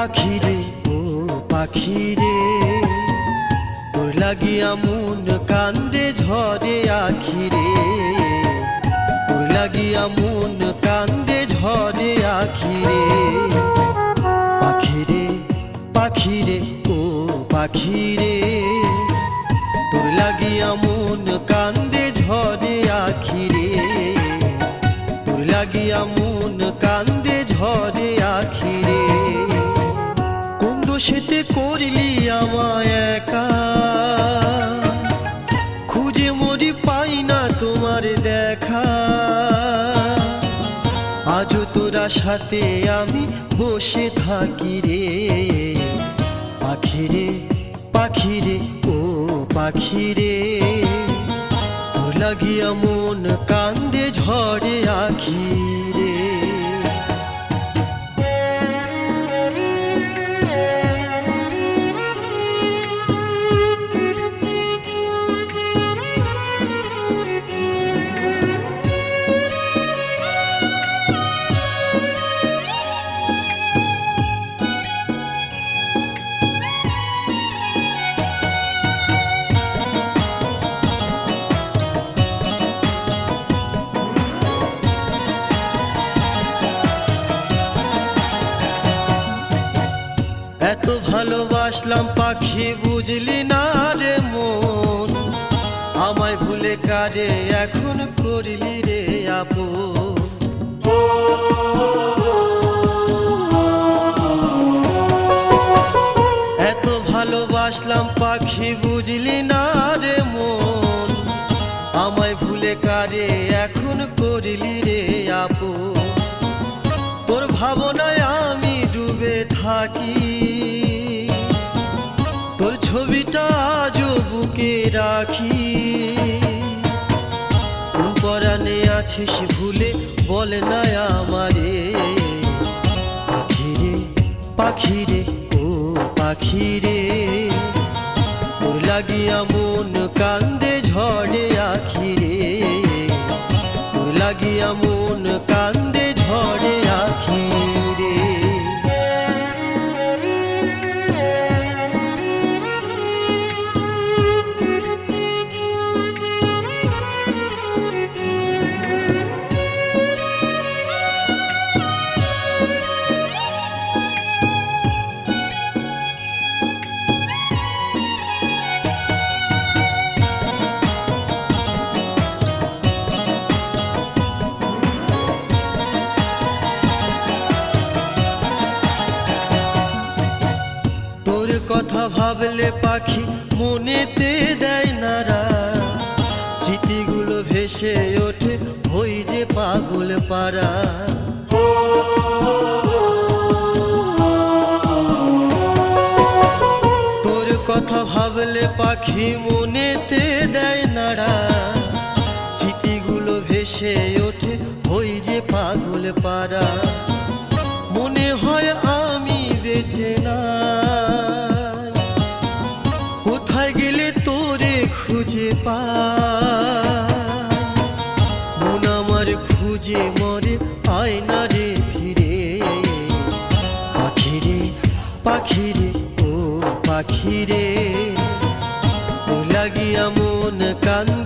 পাখিরে পাখিরে ও পাখিরে। তোর লাগিয়া মন কান্দে ঝরে আখিরে। তোর লাগিয়া মন কান্দে ঝরে আখিরে। পাখিরে পাখিরে, ও পাখিরে। তোর লাগিয়া মন কান্দে ঝরে আখিরে। তোর লাগিয়া মন কান্দে করলি আমায় একা। খুঁজে মরি পাই না তোমার দেখা। আজও তোরা সাথে আমি বসে থাকি রে। পাখিরে পাখিরে, ও পাখিরে, তোর লাগিয়া মন ভালোবাসলাম পাখি, বুঝলি না রে মন। আমায় ভুলে কারে এখন করলি রে আপন। এত ভালোবাসলাম পাখি, বুঝলি না রে মন। আমায় ভুলে কারে এখন করলি রে আপন। ছবিটা আজও বুকে রাখি। পরাণে আছিস ভুলে বল না আমারে। পাখিরে পাখিরে, ও পাখিরে, তোর লাগিয়া মন কান্দে ঝড়ে আখিরে। তোর লাগিয়া মন কান্দে কথা ভাবলে পাখি মনেতে দেয় নারা চিঠিগুলো ভেসে ওঠে হই যে পাগল পাড়া। তোর কথা ভাবলে পাখি মনেতে দেয় নাড়া। চিঠিগুলো ভেসে ওঠে হই যে পাগল পাড়া। মনে হয় আমি বেঁচে নাই গেলে তোরে খুঁজে পা মন আমার খুঁজে মরে আয় না রে ফিরে। পাখিরে পাখিরে, ও পাখিরে লাগিয়া মন কান্দে।